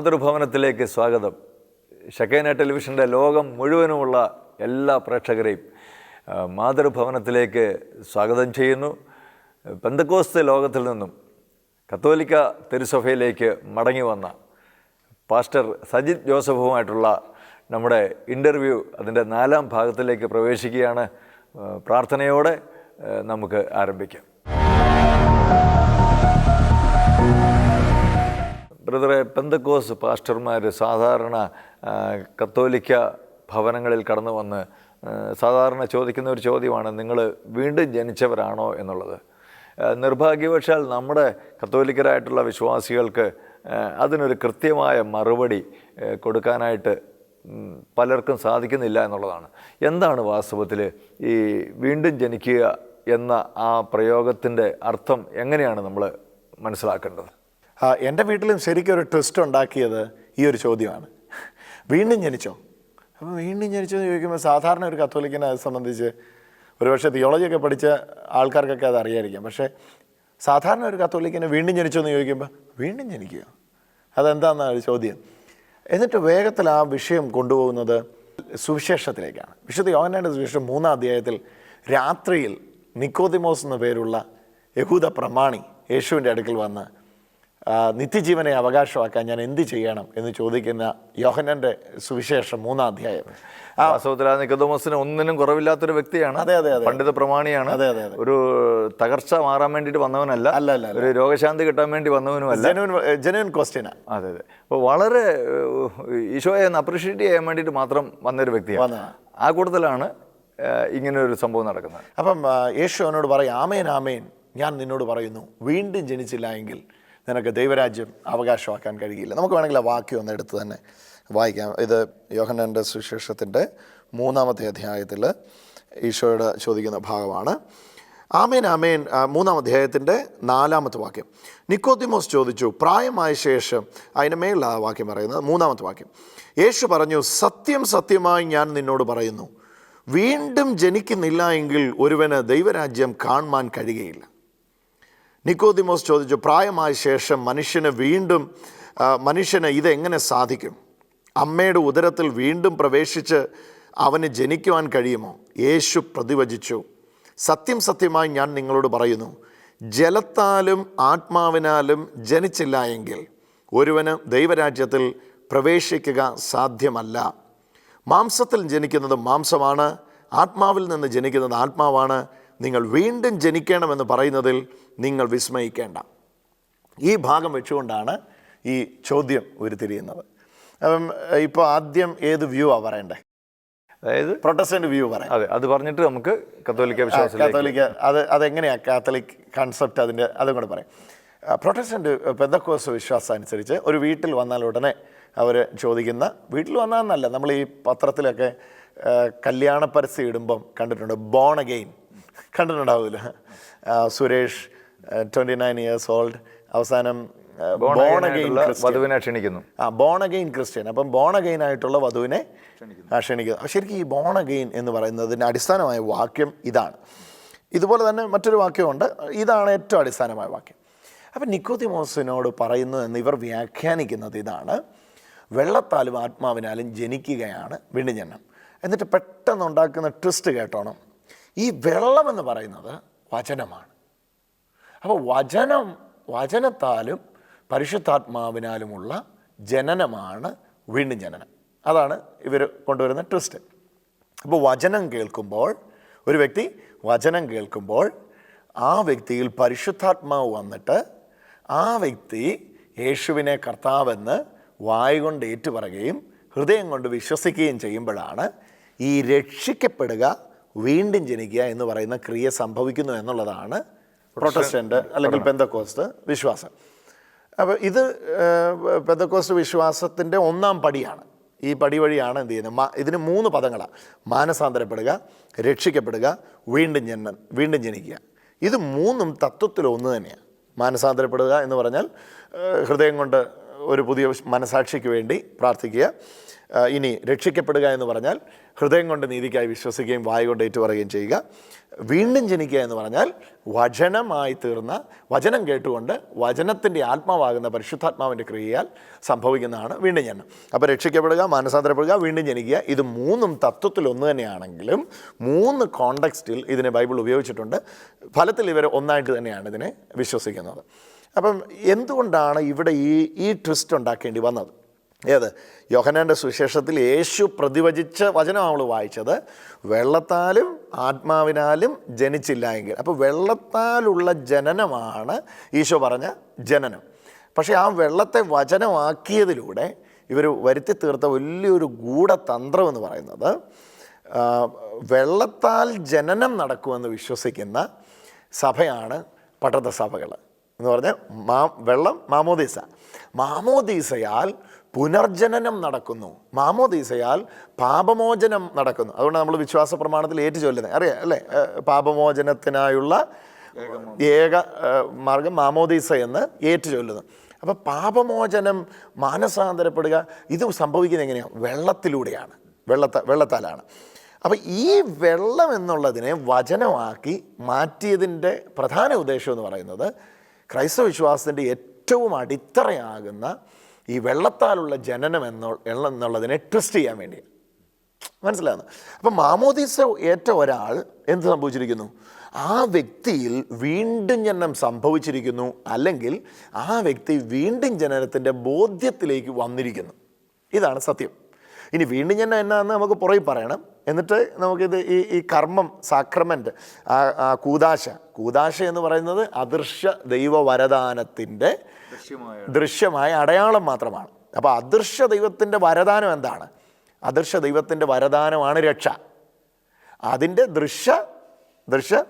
മാതൃഭവനത്തിലേക്ക് സ്വാഗതം. ഷക്കേന ടെലിവിഷന്റെ ലോകം മുഴുവനുമുള്ള എല്ലാ പ്രേക്ഷകരെയും മാതൃഭവനത്തിലേക്ക് സ്വാഗതം ചെയ്യുന്നു. പെന്തക്കോസ്ത് ലോകത്തിൽ നിന്നും കത്തോലിക്ക തിരുസഭയിലേക്ക് മടങ്ങി വന്ന പാസ്റ്റർ സജിത് ജോസഫുമായിട്ടുള്ള നമ്മുടെ ഇന്റർവ്യൂ അതിന്റെ നാലാം ഭാഗത്തിലേക്ക് പ്രവേശിക്കുകയാണ്. പ്രാർത്ഥനയോടെ നമുക്ക് ആരംഭിക്കാം. ബ്രദറെ പെന്തക്കോസ് പാസ്റ്റർമാർ സാധാരണ കത്തോലിക്ക ഭവനങ്ങളിൽ കടന്നു വന്ന് സാധാരണ ചോദിക്കുന്ന ഒരു ചോദ്യമാണ് നിങ്ങൾ വീണ്ടും ജനിച്ചവരാണോ എന്നുള്ളത്? നിർഭാഗ്യവശാൽ നമ്മുടെ കത്തോലിക്കരായിട്ടുള്ള വിശ്വാസികൾക്ക് അതിനൊരു കൃത്യമായ മറുപടി കൊടുക്കാനായിട്ട് പലർക്കും സാധിക്കുന്നില്ല എന്നുള്ളതാണ്. എന്താണ് വാസ്തവത്തിൽ ഈ വീണ്ടും ജനിക്കുക എന്ന ആ പ്രയോഗത്തിന്റെ അർത്ഥം എങ്ങനെയാണ് നമ്മൾ മനസ്സിലാക്കേണ്ടത്? എന്റെ വീട്ടിലും ശരിക്കും ഒരു ട്വിസ്റ്റ് ഉണ്ടാക്കിയത് ഈ ഒരു ചോദ്യമാണ്. വീണ്ടും ജനിച്ചോ? അപ്പം വീണ്ടും ജനിച്ചോ എന്ന് ചോദിക്കുമ്പോൾ സാധാരണ ഒരു കത്തോലിക്കനെ സംബന്ധിച്ച് ഒരുപക്ഷെ തിയോളജിയൊക്കെ പഠിച്ച ആൾക്കാർക്കൊക്കെ അത് അറിയായിരിക്കാം. പക്ഷേ സാധാരണ ഒരു കത്തോലിക്കനെ വീണ്ടും ജനിച്ചോ എന്ന് ചോദിക്കുമ്പോൾ വീണ്ടും ജനിക്കുക അതെന്താണെന്നാണ് ഒരു ചോദ്യം. എന്നിട്ട് വേഗത്തിൽ ആ വിഷയം കൊണ്ടുപോകുന്നത് സുവിശേഷത്തിലേക്കാണ്. വിശുദ്ധ യോഹന്നാന്റെ സുവിശേഷം മൂന്നാം അധ്യായത്തിൽ രാത്രിയിൽ നിക്കോതിമോസ് എന്ന പേരുള്ള യഹൂദ പ്രമാണി യേശുവിന്റെ അടുക്കൽ വന്ന് നിത്യജീവനെ അവകാശമാക്കാൻ ഞാൻ എന്ത് ചെയ്യണം എന്ന് ചോദിക്കുന്ന യോഹനന്റെ സുവിശേഷം മൂന്നാം അധ്യായം. ആ വാസ്തവത്തിൽ ആ നിക്കോദോമസിന് ഒന്നിനും കുറവില്ലാത്തൊരു വ്യക്തിയാണ്. അതെ, അതെ, അതെ. പണ്ഡിത പ്രമാണിയാണ്. അതെ, അതെ. ഒരു തകർച്ച മാറാൻ വേണ്ടിയിട്ട് വന്നവനല്ല. അല്ല, അല്ല, അല്ല. ഒരു രോഗശാന്തി കിട്ടാൻ വേണ്ടി വന്നവനുമല്ല. ജനുവൻ ജനുവൻ ക്വസ്റ്റ്യനാണ് അതെ അതെ. അപ്പോൾ വളരെ ഈശോയെ ഒന്ന് അപ്രീഷിയേറ്റ് ചെയ്യാൻ വേണ്ടിയിട്ട് മാത്രം വന്നൊരു വ്യക്തിയാണ്. ആ കൂട്ടത്തിലാണ് ഇങ്ങനെ ഒരു സംഭവം നടക്കുന്നത്. അപ്പം യേശു അവനോട് പറയും ആമേൻ ആമേൻ. ഞാൻ നിന്നോട് പറയുന്നു വീണ്ടും ജനിച്ചില്ല എങ്കിൽ നിനക്ക് ദൈവരാജ്യം അവകാശമാക്കാൻ കഴിയില്ല. നമുക്ക് വേണമെങ്കിൽ ആ വാക്യം ഒന്ന് എടുത്ത് തന്നെ വായിക്കാം. ഇത് യോഹനന്റെ സുശേഷത്തിന്റെ മൂന്നാമത്തെ അധ്യായത്തിൽ ഈശോയുടെ ചോദിക്കുന്ന ഭാഗമാണ്. ആമേൻ ആമേൻ. മൂന്നാം അധ്യായത്തിന്റെ നാലാമത്തെ വാക്യം. നിക്കോദിമോസ് ചോദിച്ചു പ്രായമായ ശേഷം അതിന് മേലുള്ള വാക്യം പറയുന്നത്. മൂന്നാമത്തെ വാക്യം. യേശു പറഞ്ഞു സത്യം സത്യമായി ഞാൻ നിന്നോട് പറയുന്നു. വീണ്ടും ജനിക്കുന്നില്ല എങ്കിൽ ഒരുവന് ദൈവരാജ്യം കാണുവാൻ കഴിയുകയില്ല. നിക്കോദിമോസ് ചോദിച്ചു പ്രായമായ ശേഷം മനുഷ്യന് വീണ്ടും മനുഷ്യന് ഇതെങ്ങനെ സാധിക്കും? അമ്മയുടെ ഉദരത്തിൽ വീണ്ടും പ്രവേശിച്ച് അവന് ജനിക്കുവാൻ കഴിയുമോ? യേശു പ്രതിവചിച്ചു സത്യം സത്യമായി ഞാൻ നിങ്ങളോട് പറയുന്നു ജലത്താലും ആത്മാവിനാലും ജനിച്ചില്ല എങ്കിൽ ഒരുവന് ദൈവരാജ്യത്തിൽ പ്രവേശിക്കുക സാധ്യമല്ല. മാംസത്തിൽ ജനിക്കുന്നത് മാംസമാണ് ആത്മാവിൽ നിന്ന് ജനിക്കുന്നത് ആത്മാവാണ് നിങ്ങൾ വീണ്ടും ജനിക്കണമെന്ന് പറയുന്നതിൽ നിങ്ങൾ വിസ്മയിക്കേണ്ട. ഈ ഭാഗം വെച്ചുകൊണ്ടാണ് ഈ ചോദ്യം ഉരുത്തിരിയുന്നത്. അപ്പം ഇപ്പോൾ ആദ്യം ഏത് വ്യൂ ആ പറയണ്ടേ? അതായത്? പ്രൊട്ടസ്റ്റന്റ് വ്യൂ പറയാം. അതെ അത് പറഞ്ഞിട്ട് നമുക്ക് കത്തോലിക്ക വിശ്വാസത്തിലേക്ക് കത്തോലിക്ക അത് അതെങ്ങനെയാണ് കാത്തലിക് കൺസെപ്റ്റ് അതിന്റെ അതും കൂടെ പറയാം. പ്രൊട്ടസ്റ്റന്റ് പെന്തക്കോസ് വിശ്വാസം അനുസരിച്ച് ഒരു വീട്ടിൽ വന്നാൽ ഉടനെ അവർ ചോദിക്കുന്ന വീട്ടിൽ വന്നാന്നല്ല നമ്മൾ ഈ പത്രത്തിലൊക്കെ കല്യാണ പരസ്യം ഇടുമ്പം കണ്ടിട്ടുണ്ട് born again കണ്ടിട്ടുണ്ടാവില്ല Suresh twenty nine years old അവസാനം ബോൺ അഗെയിൻ വധുവിനെ ക്ഷണിക്കുന്നു. ആ ബോൺ അഗെയിൻ ക്രിസ്ത്യൻ അപ്പം ബോൺ അഗെയിൻ ആയിട്ടുള്ള വധുവിനെ ക്ഷണിക്കുന്നു. ശരിക്കും ഈ ബോൺ അഗെയിൻ എന്ന് പറയുന്നതിന് അടിസ്ഥാനമായ വാക്യം ഇതാണ്. ഇതുപോലെ തന്നെ മറ്റൊരു വാക്യമുണ്ട്. ഇതാണ് ഏറ്റവും അടിസ്ഥാനമായ വാക്യം. അപ്പം നിക്കോതിമോസിനോട് പറയുന്നു എന്ന് ഇവർ വ്യാഖ്യാനിക്കുന്നത് ഇതാണ്. വെള്ളത്താലും ആത്മാവിനാലും ജനിക്കുകയാണ് വീണ്ടും എന്നിട്ട് പെട്ടെന്ന് ഉണ്ടാക്കുന്ന ട്വിസ്റ്റ് കേട്ടോണം. ഈ വെള്ളം എന്ന് പറയുന്നത് വചനമാണ്. അപ്പോൾ വചനം വചനത്താലും പരിശുദ്ധാത്മാവിനാലുമുള്ള ജനനമാണ് വീണ്ടും ജനനം. അതാണ് ഇവർ കൊണ്ടുവരുന്ന ട്വിസ്റ്റ്. അപ്പോൾ വചനം കേൾക്കുമ്പോൾ ഒരു വ്യക്തി വചനം കേൾക്കുമ്പോൾ ആ വ്യക്തിയിൽ പരിശുദ്ധാത്മാവ് വന്നിട്ട് ആ വ്യക്തി യേശുവിനെ കർത്താവെന്ന് വായ കൊണ്ട് ഏറ്റുപറയുകയും ഹൃദയം കൊണ്ട് വിശ്വസിക്കുകയും ചെയ്യുമ്പോഴാണ് ഈ രക്ഷിക്കപ്പെടുക വീണ്ടും ജനിക്കുക എന്ന് പറയുന്ന ക്രിയ സംഭവിക്കുന്നു എന്നുള്ളതാണ് പ്രൊട്ടസ്റ്റന്റ് അല്ലെങ്കിൽ പെന്തക്കോസ്റ്റ് വിശ്വാസം. അപ്പോൾ ഇത് പെന്തക്കോസ്റ്റ് വിശ്വാസത്തിന്റെ ഒന്നാം പടിയാണ്. ഈ പടി വഴിയാണ് എന്ത് ചെയ്യുന്നത്? മാ- ഇതിന് മൂന്ന് പദങ്ങളാണ്. മാനസാന്തരപ്പെടുക രക്ഷിക്കപ്പെടുക വീണ്ടും ജനനം വീണ്ടും ജനിക്കുക. ഇത് മൂന്നും തത്വത്തിൽ ഒന്ന് തന്നെയാണ്. മാനസാന്തരപ്പെടുക എന്ന് പറഞ്ഞാൽ ഹൃദയം കൊണ്ട് ഒരു പുതിയ മനസാക്ഷിക്ക് വേണ്ടി പ്രാർത്ഥിക്കുക. ഇനി രക്ഷിക്കപ്പെടുക എന്ന് പറഞ്ഞാൽ ഹൃദയം കൊണ്ട് നീതിക്കായി വിശ്വസിക്കുകയും വായ കൊണ്ട് ഏറ്റുപറയുകയും ചെയ്യുക. വീണ്ടും ജനിക്കുക എന്ന് പറഞ്ഞാൽ വചനമായി തീർന്ന വചനം കേട്ടുകൊണ്ട് വചനത്തിന്റെ ആത്മാവാകുന്ന പരിശുദ്ധാത്മാവിന്റെ ക്രിയയാൽ സംഭവിക്കുന്നതാണ് വീണ്ടും ജനനം അപ്പോൾ രക്ഷിക്കപ്പെടുക മാനസാന്തരപ്പെടുക വീണ്ടും ജനിക്കുക ഇത് മൂന്നും തത്വത്തിൽ ഒന്ന് തന്നെയാണെങ്കിലും മൂന്ന് കോണ്ടക്സ്റ്റിൽ ഇതിനെ ബൈബിൾ ഉപയോഗിച്ചിട്ടുണ്ട്. ഫലത്തിൽ ഇവർ ഒന്നായിട്ട് തന്നെയാണ് ഇതിനെ വിശ്വസിക്കുന്നത്. അപ്പം എന്തുകൊണ്ടാണ് ഇവിടെ ഈ ഈ ട്വിസ്റ്റ് ഉണ്ടാക്കേണ്ടി വന്നത്? ഏത്? യോഹനാന്റെ സുവിശേഷത്തിൽ യേശു പ്രതിവചിച്ച വചനം നമ്മൾ വായിച്ചത്. വെള്ളത്താലും ആത്മാവിനാലും ജനിച്ചില്ല എങ്കിൽ. അപ്പോൾ വെള്ളത്താലുള്ള ജനനമാണ് ഈശോ പറഞ്ഞ ജനനം. പക്ഷേ ആ വെള്ളത്തെ വചനമാക്കിയതിലൂടെ ഇവർ വരുത്തി തീർത്ത വലിയൊരു ഗൂഢതന്ത്രം എന്ന് പറയുന്നത് വെള്ളത്താൽ ജനനം നടക്കുമെന്ന് വിശ്വസിക്കുന്ന സഭയാണ് പട്ടത്ത സഭകൾ എന്ന് പറഞ്ഞാൽ മാ വെള്ളം മാമോദീസ. മാമോദീസയാൽ പുനർജനനം നടക്കുന്നു. മാമോദീസയാൽ പാപമോചനം നടക്കുന്നു. അതുകൊണ്ട് നമ്മൾ വിശ്വാസ പ്രമാണത്തിൽ ഏറ്റു ചൊല്ലുന്നത് അറിയാം അല്ലേ? പാപമോചനത്തിനായുള്ള ഏക മാർഗം മാമോദീസ എന്ന് ഏറ്റു ചൊല്ലുന്നു. അപ്പോൾ പാപമോചനം മാനസാന്തരപ്പെടുക ഇത് സംഭവിക്കുന്നത് എങ്ങനെയാണ് വെള്ളത്തിലൂടെയാണ്. വെള്ളത്ത വെള്ളത്താലാണ്. അപ്പോൾ ഈ വെള്ളം എന്നുള്ളതിനെ വചനമാക്കി മാറ്റിയതിന്റെ പ്രധാന ഉദ്ദേശം എന്ന് പറയുന്നത് ക്രൈസ്തവ വിശ്വാസത്തിന്റെ ഏറ്റവും അടിത്തറയാകുന്ന ഈ വെള്ളത്താലുള്ള ജനനം എന്നോ എന്നുള്ളതിനെ ട്രസ്റ്റ് ചെയ്യാൻ വേണ്ടി. മനസ്സിലാകുന്നു അപ്പം മാമോദീസ ഏറ്റ ഒരാൾ എന്ത് സംഭവിച്ചിരിക്കുന്നു? ആ വ്യക്തിയിൽ വീണ്ടും ജനനം സംഭവിച്ചിരിക്കുന്നു അല്ലെങ്കിൽ ആ വ്യക്തി വീണ്ടും ജനനത്തിന്റെ ബോധ്യത്തിലേക്ക് വന്നിരിക്കുന്നു. ഇതാണ് സത്യം. ഇനി വീണ്ടും ജനനം എന്നാന്ന് നമുക്ക് പുറകിൽ പറയണം. എന്നിട്ട് നമുക്കിത് ഈ ഈ കർമ്മം സാക്രമെന്റ് കൂതാശ കൂതാശ എന്ന് പറയുന്നത് അദൃശ്യ ദൈവ വരദാനത്തിന്റെ ദൃശ്യമായ അടയാളം മാത്രമാണ്. അപ്പോൾ അദൃശ്യ ദൈവത്തിന്റെ വരദാനം എന്താണ്? അദൃശ്യ ദൈവത്തിന്റെ വരദാനമാണ് രക്ഷ. അതിന്റെ ദൃശ്യ ദൃശ്യ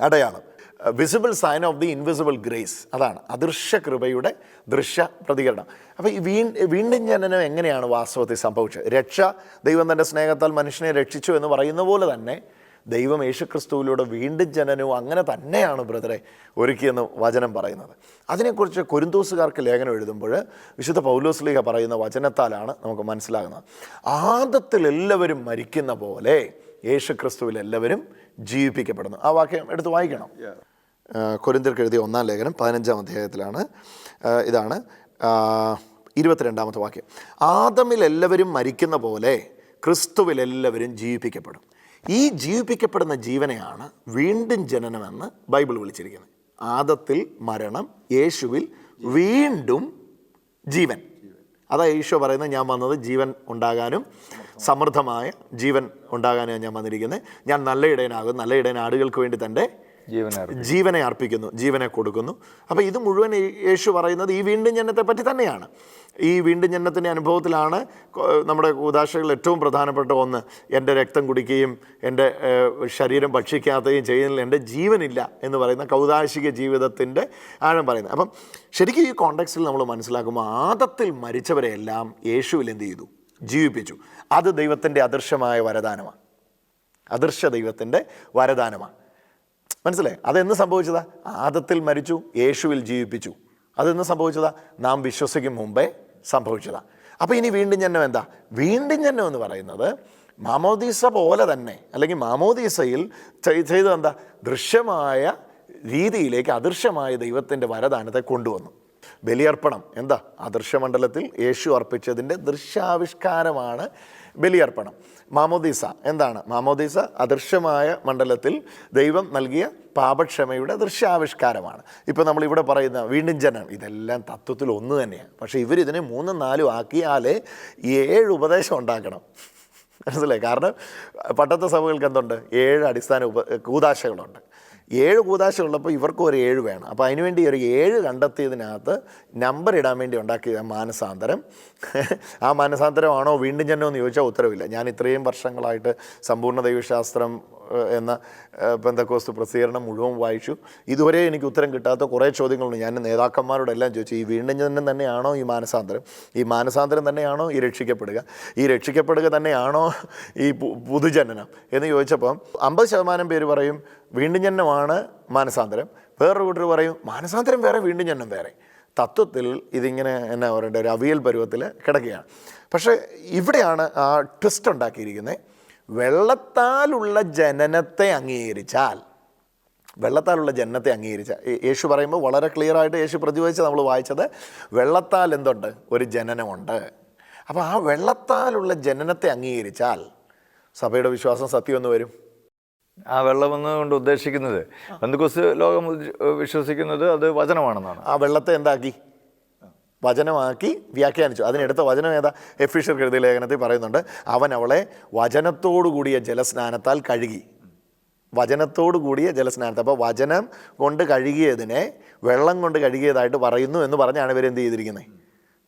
അടയാളം. Visible sign of the invisible grace അതാണ് അദൃശ്യ കൃപയുടെ ദൃശ്യ പ്രതികരണം. അപ്പോൾ ഈ വീ വീണ്ടും ജനനം എങ്ങനെയാണ് വാസ്തവത്തിൽ സംഭവിച്ചത്? രക്ഷ ദൈവം തന്റെ സ്നേഹത്താൽ മനുഷ്യനെ രക്ഷിച്ചു എന്ന് പറയുന്ന പോലെ തന്നെ ദൈവം യേശുക്രിസ്തുവിലൂടെ വീണ്ടും ജനനവും അങ്ങനെ തന്നെയാണ് ബ്രദറെ ഒരുക്കിയെന്ന് വചനം പറയുന്നത്. അതിനെക്കുറിച്ച് കൊരിന്തോസുകാർക്ക് ലേഖനം എഴുതുമ്പോൾ വിശുദ്ധ പൗലോസ്ലിഹ പറയുന്ന വചനത്താലാണ് നമുക്ക് മനസ്സിലാകുന്നത്. ആദത്തിൽ എല്ലാവരും മരിക്കുന്ന പോലെ യേശുക്രിസ്തുവിൽ എല്ലാവരും ജീവിപ്പിക്കപ്പെടുന്നു. ആ വാക്യം എടുത്ത് വായിക്കണം. കൊരിന്തിർക്ക് എഴുതിയ ഒന്നാം ലേഖനം പതിനഞ്ചാം അധ്യായത്തിലാണ്. ഇതാണ് ഇരുപത്തിരണ്ടാമത്തെ വാക്യം. ആദമിൽ എല്ലാവരും മരിക്കുന്ന പോലെ ക്രിസ്തുവിൽ എല്ലാവരും ജീവിപ്പിക്കപ്പെടും. ഈ ജീവിപ്പിക്കപ്പെടുന്ന ജീവനെയാണ് വീണ്ടും ജനനമെന്ന് ബൈബിൾ വിളിച്ചിരിക്കുന്നത്. ആദത്തിൽ മരണം യേശുവിൽ വീണ്ടും ജീവൻ. അതാ ഈശോ പറയുന്നത് ഞാൻ വന്നത് ജീവൻ ഉണ്ടാകാനും സമൃദ്ധമായ ജീവൻ ഉണ്ടാകാനും ഞാൻ വന്നിരിക്കുന്നത്. ഞാൻ നല്ല ഇടയനാകും നല്ല ഇടയൻ ആടുകൾക്ക് വേണ്ടി തന്റെ ജീവനെ അർപ്പിക്കുന്നു ജീവനെ കൊടുക്കുന്നു. അപ്പോൾ ഇത് മുഴുവൻ യേശു പറയുന്നത് ഈ വീണ്ടും ജനനത്തെ പറ്റി തന്നെയാണ്. ഈ വീണ്ടും ജനനത്തിന്റെ അനുഭവത്തിലാണ് നമ്മുടെ ഉദാശകളിൽ ഏറ്റവും പ്രധാനപ്പെട്ട ഒന്ന് എന്റെ രക്തം കുടിക്കുകയും എന്റെ ശരീരം ഭക്ഷിക്കാത്തയും ചെയ്യുന്നതിൽ എന്റെ ജീവനില്ല എന്ന് പറയുന്ന കൗതാശിക ജീവിതത്തിന്റെ ആഴം പറയുന്നത്. അപ്പം ശരിക്കും ഈ കോണ്ടക്സ്റ്റിൽ നമ്മൾ മനസ്സിലാക്കുമ്പോൾ ആദത്തിൽ മരിച്ചവരെയെല്ലാം യേശുവിൽ എന്ത് ചെയ്തു? ജീവിപ്പിച്ചു. അത് ദൈവത്തിന്റെ അദൃശ്യമായ വരദാനമാണ്. അദൃശ്യ ദൈവത്തിന്റെ വരദാനമാണ്. മനസ്സിലായി? അതെന്ന് സംഭവിച്ചതാ? ആദത്തിൽ മരിച്ചു യേശുവിൽ ജീവിപ്പിച്ചു. അതെന്ന് സംഭവിച്ചതാ? നാം വിശ്വസിക്കും മുമ്പേ സംഭവിച്ചതാ. അപ്പോൾ ഇനി വീണ്ടും ജന്മം എന്താ? വീണ്ടും ജന്മം എന്ന് പറയുന്നത് മാമോദീസ പോലെ തന്നെ അല്ലെങ്കിൽ മാമോദീസയിൽ ചെയ്- ചെയ്തത് എന്താ? ദൃശ്യമായ രീതിയിലേക്ക് അദൃശ്യമായ ദൈവത്തിന്റെ വരദാനത്തെ കൊണ്ടുവന്നു. ബലിയർപ്പണം. എന്താ? അദൃശ്യമണ്ഡലത്തിൽ യേശു അർപ്പിച്ചതിന്റെ ദൃശ്യാവിഷ്കാരമാണ് ബലിയർപ്പണം. മാമോദീസ. എന്താണ്? മാമോദീസ അദൃശ്യമായ മണ്ഡലത്തിൽ ദൈവം നൽകിയ പാപക്ഷമയുടെ ദൃശ്യാവിഷ്കാരമാണ്. ഇപ്പോൾ നമ്മളിവിടെ പറയുന്ന വീണ്ടും ജനം ഇതെല്ലാം തത്വത്തിൽ ഒന്ന് തന്നെയാണ്. പക്ഷേ ഇവരിതിനെ മൂന്നും നാലും ആക്കിയാലേ ഏഴ് ഉപദേശം ഉണ്ടാക്കണം. മനസ്സിലായി? കാരണം പട്ടത്തെ സഭകൾക്ക് എന്തുണ്ട്? ഏഴ് അടിസ്ഥാന ഉപ കൂതാശകളുണ്ട് ഏഴ് കൂതാശകളുള്ളപ്പോൾ ഇവർക്കും ഒരു ഏഴ് വേണം. അപ്പോൾ അതിനുവേണ്ടി ഒരു ഏഴ് കണ്ടെത്തിയതിനകത്ത് നമ്പർ ഇടാൻ വേണ്ടി ഉണ്ടാക്കിയ മാനസാന്തരം. ആ മാനസാന്തരമാണോ വീണ്ടും ചെന്നോ എന്ന് ചോദിച്ചാൽ ഉത്തരവില്ല. ഞാൻ ഇത്രയും വർഷങ്ങളായിട്ട് സമ്പൂർണ ദൈവശാസ്ത്രം എന്ന പെന്തക്കോസ്ത് പ്രസിദ്ധീകരണം മുഴുവൻ വായിച്ചു. ഇതുവരെ എനിക്ക് ഉത്തരം കിട്ടാത്ത കുറേ ചോദ്യങ്ങളുണ്ട്. ഞാൻ നേതാക്കന്മാരോടെല്ലാം ചോദിച്ചു ഈ വീണ്ടും തന്നെയാണോ ഈ മാനസാന്തരം? ഈ മാനസാന്തരം തന്നെയാണോ ഈ രക്ഷിക്കപ്പെടുക? ഈ രക്ഷിക്കപ്പെടുക തന്നെയാണോ ഈ പുതുജനനം? എന്ന് ചോദിച്ചപ്പം അമ്പത് ശതമാനം പേര് പറയും വീണ്ടും ജനനമാണ് മാനസാന്തരം. വേറൊരു കൂട്ടർ പറയും മാനസാന്തരം വേറെ വീണ്ടും ജനനം വേറെ. തത്വത്തിൽ ഇതിങ്ങനെ എന്നാ പറയണ്ടേ ഒരു അവിയൽ പരുവത്തിൽ കിടക്കുകയാണ്. പക്ഷേ ഇവിടെയാണ് ആ ട്വിസ്റ്റ് ഉണ്ടാക്കിയിരിക്കുന്നത് വെള്ളത്താലുള്ള ജനനത്തെ അംഗീകരിച്ചാൽ വെള്ളത്താലുള്ള ജനനത്തെ അംഗീകരിച്ച യേശു പറയുമ്പോൾ വളരെ ക്ലിയറായിട്ട് യേശു പ്രതിവദിച്ച് നമ്മൾ വായിച്ചത് വെള്ളത്താൽ എന്തുണ്ട്? ഒരു ജനനമുണ്ട്. അപ്പോൾ ആ വെള്ളത്താലുള്ള ജനനത്തെ അംഗീകരിച്ചാൽ സഭയുടെ വിശ്വാസം സത്യം എന്ന് വരും. ആ വെള്ളം കൊണ്ട് ഉദ്ദേശിക്കുന്നത് പന്തുക്കോസ് ലോകം വിശ്വസിക്കുന്നത് അത് വചനമാണെന്നാണ്. ആ വെള്ളത്തെ എന്താക്കി? വചനമാക്കി വ്യാഖ്യാനിച്ചു. അതിനെടുത്ത വചനം ഏതാ? എഫിഷർ കെഴുതിയ ലേഖനത്തിൽ പറയുന്നുണ്ട് അവൻ അവളെ വചനത്തോടു കൂടിയ ജലസ്നാനത്താൽ കഴുകി. വചനത്തോടു കൂടിയ ജലസ്നാനത്തെ. അപ്പോൾ വചനം കൊണ്ട് കഴുകിയതിനെ വെള്ളം കൊണ്ട് കഴുകിയതായിട്ട് പറയുന്നു എന്ന് പറഞ്ഞാണ് ഇവർ എന്ത് ചെയ്തിരിക്കുന്നത്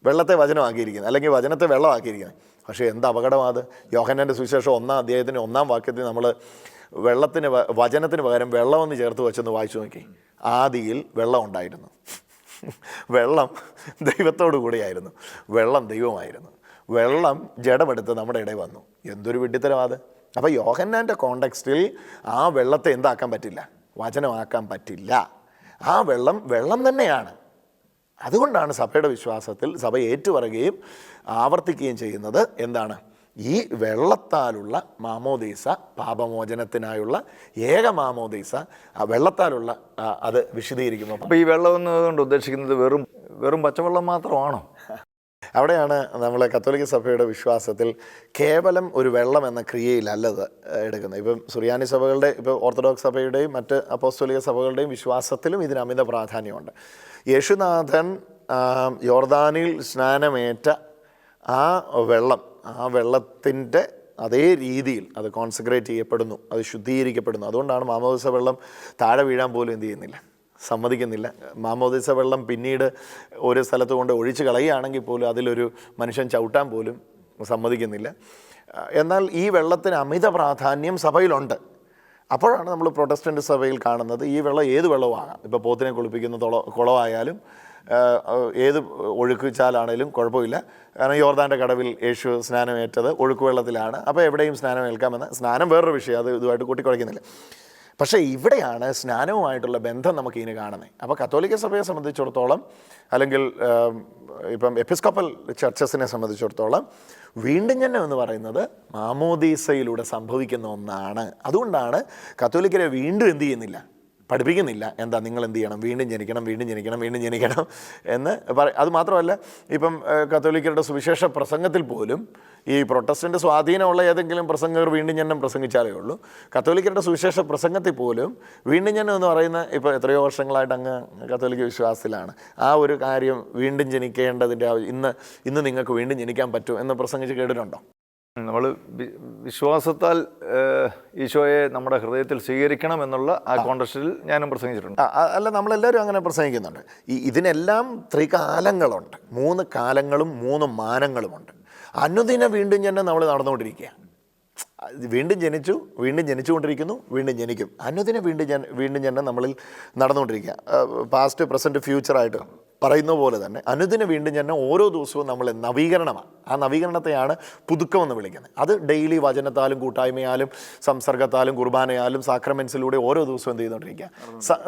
വെള്ളത്തെ വചനമാക്കിയിരിക്കുന്നത് അല്ലെങ്കിൽ വചനത്തെ വെള്ളമാക്കിയിരിക്കുന്നത് പക്ഷേ എന്ത് അപകടമാണ് യോഹന്നന്റെ സുവിശേഷം ഒന്നാം അദ്ദേഹത്തിന് ഒന്നാം വാക്യത്തിൽ നമ്മൾ വെള്ളത്തിന് വചനത്തിന് പകരം വെള്ളമെന്ന് ചേർത്ത് വെച്ചൊന്ന് വായിച്ചു നോക്കി. ആദിയിൽ വെള്ളം ഉണ്ടായിരുന്നു. വെള്ളം ദൈവത്തോടു കൂടിയായിരുന്നു. വെള്ളം ദൈവമായിരുന്നു വെള്ളം ജഡമെടുത്ത് നമ്മുടെ ഇടയിൽ വന്നു. എന്തൊരു വിഡ്ഢിത്തരമാണ് അത് അപ്പോൾ യോഹന്നാന്റെ കോണ്ടക്സ്റ്റിൽ ആ വെള്ളത്തെ എന്താക്കാൻ പറ്റില്ല? വചനമാക്കാൻ പറ്റില്ല. ആ വെള്ളം വെള്ളം തന്നെയാണ്. അതുകൊണ്ടാണ് സഭയുടെ വിശ്വാസത്തിൽ സഭ ഏറ്റുപറയുകയും ആവർത്തിക്കുകയും ചെയ്യുന്നത്. എന്താണ്? ഈ വെള്ളത്താലുള്ള മാമോദീസ പാപമോചനത്തിനായുള്ള ഏക മാമോദീസ ആ വെള്ളത്താലുള്ള അത് വിശദീകരിക്കുന്നു അപ്പോൾ ഈ വെള്ളം എന്നതുകൊണ്ട് ഉദ്ദേശിക്കുന്നത് വെറും വെറും പച്ചവെള്ളം മാത്രമാണോ? അവിടെയാണ് നമ്മളെ കത്തോലിക്ക സഭയുടെ വിശ്വാസത്തിൽ കേവലം ഒരു വെള്ളം എന്ന ക്രിയയിലല്ലത് എടുക്കുന്നത്. ഇപ്പം സുറിയാനി സഭകളുടെ ഇപ്പോൾ ഓർത്തഡോക്സ് സഭയുടെയും മറ്റ് അപ്പോസ്തോലിക സഭകളുടെയും വിശ്വാസത്തിലും ഇതിന് അമിത പ്രാധാന്യമുണ്ട്. യേശുനാഥൻ യോർദാനിൽ സ്നാനമേറ്റ ആ വെള്ളം ആ വെള്ളത്തിന്റെ അതേ രീതിയിൽ അത് കോൺസെൻട്രേറ്റ് ചെയ്യപ്പെടുന്നു അത് ശുദ്ധീകരിക്കപ്പെടുന്നു. അതുകൊണ്ടാണ് മാമോദിസ വെള്ളം താഴെ വീഴാൻ പോലും എന്ത് ചെയ്യുന്നില്ല സമ്മതിക്കുന്നില്ല. മാമോദിസ വെള്ളം പിന്നീട് ഒരു സ്ഥലത്ത് കൊണ്ട് ഒഴിച്ച് കളയുകയാണെങ്കിൽ പോലും അതിലൊരു മനുഷ്യൻ ചവിട്ടാൻ പോലും സമ്മതിക്കുന്നില്ല. എന്നാൽ ഈ വെള്ളത്തിന് അമിത പ്രാധാന്യം സഭയിലുണ്ട്. അപ്പോഴാണ് നമ്മൾ പ്രൊട്ടസ്റ്റന്റ് സഭയിൽ കാണുന്നത് ഈ വെള്ളം ഏത് വെള്ളവും ആകാം ഇപ്പോൾ പോത്തിനെ കുളിപ്പിക്കുന്ന തുള കുളമായാലും ഏത് ഒഴുക്ക് കുഴപ്പമില്ല. കാരണം യോർദാന്റെ കടവിൽ യേശു സ്നാനമേറ്റത് ഒഴുക്ക് വെള്ളത്തിലാണ് അപ്പോൾ എവിടെയും സ്നാനം ഏൽക്കാമെന്ന്. സ്നാനം വേറൊരു വിഷയം അത് ഇതുമായിട്ട് കൂട്ടിക്കുഴയ്ക്കുന്നില്ല. പക്ഷേ ഇവിടെയാണ് സ്നാനവുമായിട്ടുള്ള ബന്ധം നമുക്ക് ഇതിന് കാണുന്നത്. അപ്പോൾ കത്തോലിക്ക സഭയെ സംബന്ധിച്ചിടത്തോളം അല്ലെങ്കിൽ ഇപ്പം എപ്പിസ്കോപ്പൽ ചർച്ചസിനെ സംബന്ധിച്ചിടത്തോളം വീണ്ടും ജന്മം എന്ന് പറയുന്നത് മാമോദീസയിലൂടെ സംഭവിക്കുന്ന ഒന്നാണ്. അതുകൊണ്ടാണ് കത്തോലിക്കരെ വീണ്ടും എന്ത് ചെയ്യുന്നില്ല? പഠിപ്പിക്കുന്നില്ല. എന്താ നിങ്ങൾ എന്ത് ചെയ്യണം? വീണ്ടും ജനിക്കണം വീണ്ടും ജനിക്കണം വീണ്ടും ജനിക്കണം എന്ന് പറ അത് മാത്രമല്ല ഇപ്പം കത്തോലിക്കരുടെ സുവിശേഷ പ്രസംഗത്തിൽ പോലും ഈ പ്രൊട്ടസ്റ്റന്റ് സ്വാധീനമുള്ള ഏതെങ്കിലും പ്രസംഗകർ വീണ്ടും ജനനം പ്രസംഗിച്ചാലേ ഉള്ളൂ. കത്തോലിക്കരുടെ സുവിശേഷ പ്രസംഗത്തിൽ പോലും വീണ്ടും ജനനം എന്ന് പറയുന്ന ഇപ്പോൾ എത്രയോ വർഷങ്ങളായിട്ട് അങ്ങ് കത്തോലിക്ക വിശ്വാസത്തിലാണ് ആ ഒരു കാര്യം വീണ്ടും ജനിക്കേണ്ടതിന്റെ ഇന്ന് ഇന്ന് നിങ്ങൾക്ക് വീണ്ടും ജനിക്കാൻ പറ്റും എന്ന് പ്രസംഗിച്ച് കേട്ടിട്ടുണ്ടോ? നമ്മൾ വിശ്വാസത്താൽ ഈശോയെ നമ്മുടെ ഹൃദയത്തിൽ സ്വീകരിക്കണം എന്നുള്ള ആ കോണ്ടസ്റ്റിൽ ഞാനും പ്രസംഗിച്ചിട്ടുണ്ട്. അല്ല നമ്മളെല്ലാവരും അങ്ങനെ പ്രസംഗിക്കുന്നുണ്ട്. ഈ ഇതിനെല്ലാം ത്രികാലങ്ങളുണ്ട്. മൂന്ന് കാലങ്ങളും മൂന്ന് മാനങ്ങളുമുണ്ട്. അനുദിന വീണ്ടും തന്നെ നമ്മൾ നടന്നുകൊണ്ടിരിക്കുക വീണ്ടും ജനിച്ചു വീണ്ടും ജനിച്ചുകൊണ്ടിരിക്കുന്നു വീണ്ടും ജനിക്കും. അനുദിനം വീണ്ടും വീണ്ടും തന്നെ നമ്മളിൽ നടന്നുകൊണ്ടിരിക്കുക. പാസ്റ്റ് പ്രസന്റ് ഫ്യൂച്ചറായിട്ട്. പറയുന്ന പോലെ തന്നെ അനുദിന വീണ്ടും തന്നെ ഓരോ ദിവസവും നമ്മൾ നവീകരണമാണ്. ആ നവീകരണത്തെയാണ് പുതുക്കമെന്ന് വിളിക്കുന്നത്. അത് ഡെയിലി വചനത്താലും കൂട്ടായ്മയാലും സംസർഗത്താലും കുർബാനയാലും സാക്രമെൻസിലൂടെ ഓരോ ദിവസവും എന്ത് ചെയ്തുകൊണ്ടിരിക്കുക.